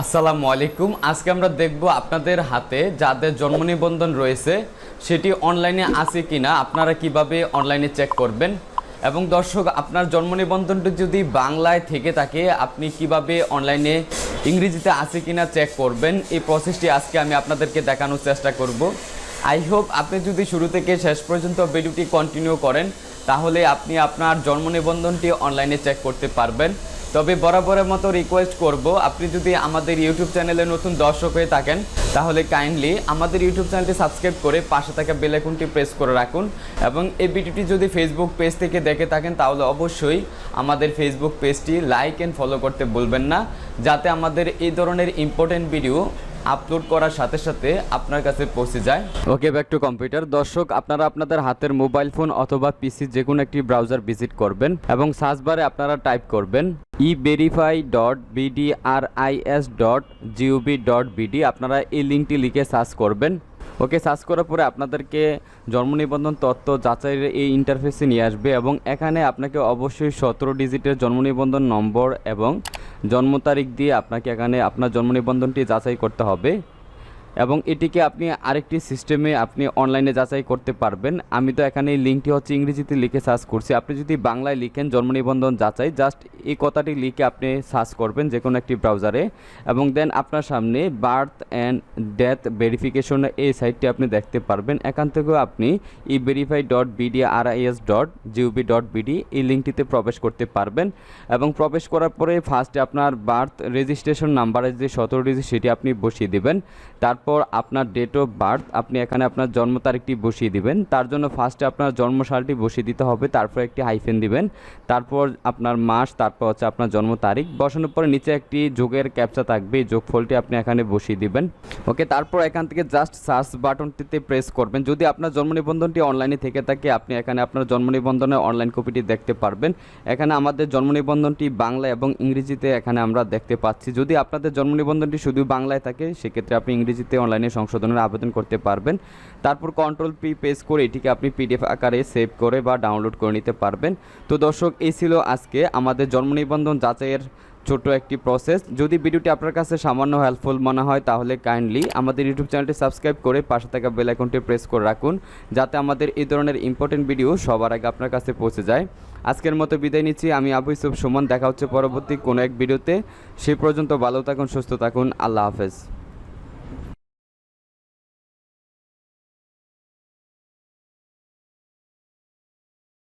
আসসালামু আলাইকুম। আজকে আমরা দেখব আপনাদের হাতে যাদের জন্ম নিবন্ধন রয়েছে, সেটি অনলাইনে আছে কিনা, আপনারা কীভাবে অনলাইনে চেক করবেন? এবং দর্শক, আপনার জন্ম নিবন্ধনটি যদি বাংলায় থেকে থাকে, আপনি কীভাবে অনলাইনে ইংরেজিতে আছে কিনা চেক করবেন? এই প্রসেসটি আজকে আমি আপনাদেরকে দেখানোর চেষ্টা করব। আই হোপ আপনি যদি শুরু থেকে শেষ পর্যন্ত ভিডিওটি কন্টিনিউ করেন, তাহলে আপনি আপনার জন্ম নিবন্ধনটি অনলাইনে চেক করতে পারবেন। তবে বরাবরের মতো রিকোয়েস্ট করব, আপনি যদি আমাদের ইউটিউব চ্যানেলে নতুন দর্শক হয়ে থাকেন, তাহলে কাইন্ডলি আমাদের ইউটিউব চ্যানেলটি সাবস্ক্রাইব করে পাশে থাকা বেল প্রেস করে রাখুন এবং এই ভিডিওটি যদি ফেসবুক পেজ থেকে দেখে থাকেন, তাহলে অবশ্যই আমাদের ফেসবুক পেজটি লাইক অ্যান্ড ফলো করতে বলবেন না, যাতে আমাদের এই ধরনের ইম্পর্টেন্ট ভিডিও আপলোড করার সাথে সাথে আপনার কাছে পৌঁছে যায়। ওকে ব্যাক টু কম্পিউটার দর্শক, আপনারা আপনাদের হাতের মোবাইল ফোন অথবা পিসি যে কোনো একটি ব্রাউজার ভিজিট করবেন এবং সার্চ বারে আপনারা টাইপ করবেন E verify dot BDRIS dot GOB dot BD আপনারা এই লিঙ্কটি লিখে সার্চ করবেন। ওকে সার্চ করার পরে আপনাদেরকে জন্ম নিবন্ধন তত্ত্ব যাচাইয়ের এই ইন্টারফেসে নিয়ে আসবে এবং এখানে আপনাকে অবশ্যই সতেরো ডিজিটের জন্ম নিবন্ধন নম্বর এবং জন্ম তারিখ দিয়ে আপনাকে এখানে আপনার জন্ম নিবন্ধনটি যাচাই করতে হবে। এবং এটিকে আপনি আরেকটি সিস্টেমে আপনি অনলাইনে যাচাই করতে পারবেন। আমি তো এখানে এই লিঙ্কটি হচ্ছে ইংরেজিতে লিখে সার্চ করছি। আপনি যদি বাংলায় লিখেন জন্ম নিবন্ধন যাচাই জাস্ট এই কথাটি লিখে আপনি সার্চ করবেন যে কোনো একটি ব্রাউজারে এবং দেন আপনার সামনে বার্থ অ্যান্ড ডেথ ভেরিফিকেশন এই সাইটটি আপনি দেখতে পারবেন। এখান থেকেও আপনি E verify dot BD RIS dot GOB dot BD এই লিঙ্কটিতে প্রবেশ করতে পারবেন। এবং প্রবেশ করার পরে ফার্স্টে আপনার বার্থ রেজিস্ট্রেশন নাম্বারের যে সতেরো ডিজিট সেটি আপনি বসিয়ে দেবেন। তারপর আপনার ডেট অফ বার্থ আপনি এখানে আপনার জন্ম তারিখটি বসিয়ে দিবেন। তার জন্য ফার্স্টে আপনার জন্ম সালটি বসিয়ে দিতে হবে, তারপর একটি হাইফেন দিবেন। তারপর আপনার মাস, তারপর হচ্ছে আপনার জন্ম তারিখ। বসানোর পরে নিচে একটি যোগের ক্যাপচা থাকবে, এই যোগফলটি আপনি এখানে বসিয়ে দিবেন। ওকে তারপর এখান থেকে জাস্ট সার্চ বাটনটিতে প্রেস করবেন। যদি আপনার জন্ম নিবন্ধনটি অনলাইনে থেকে থাকে, আপনি এখানে আপনার জন্ম নিবন্ধনের অনলাইন কপিটি দেখতে পারবেন। এখানে আমাদের জন্ম নিবন্ধনটি বাংলা এবং ইংরেজিতে এখানে আমরা দেখতে পাচ্ছি। যদি আপনাদের জন্ম নিবন্ধনটি শুধু বাংলায় থাকে, সেক্ষেত্রে আপনি ইংরেজিতে অনলাইনে সংশোধনের আবেদন করতে পারবেন। তারপর কন্ট্রোল পি পেজ করে এটিকে আপনি পিডিএফ আকারে সেভ করে বা ডাউনলোড করে নিতে পারবেন। তো দর্শক, এই ছিল আজকে আমাদের জন্ম নিবন্ধন যাচাইয়ের ছোট একটি প্রসেস যদি ভিডিওটি আপনার কাছে সামান্য হেল্পফুল মনে হয়, তাহলে কাইন্ডলি আমাদের ইউটিউব চ্যানেলটি সাবস্ক্রাইব করে পাশে থাকা বেল আইকনটি প্রেস করে রাখুন, যাতে আমাদের এই ধরনের ইম্পর্টেন্ট ভিডিও সবার আগে আপনার কাছে পৌঁছে যায়। আজকের মতো বিদায় নিচ্ছি। আমি আবু ইসুফ সুমন, দেখা হচ্ছে পরবর্তী কোনো এক ভিডিওতে সে পর্যন্ত ভালো থাকুন, সুস্থ থাকুন। আল্লাহ হাফেজ।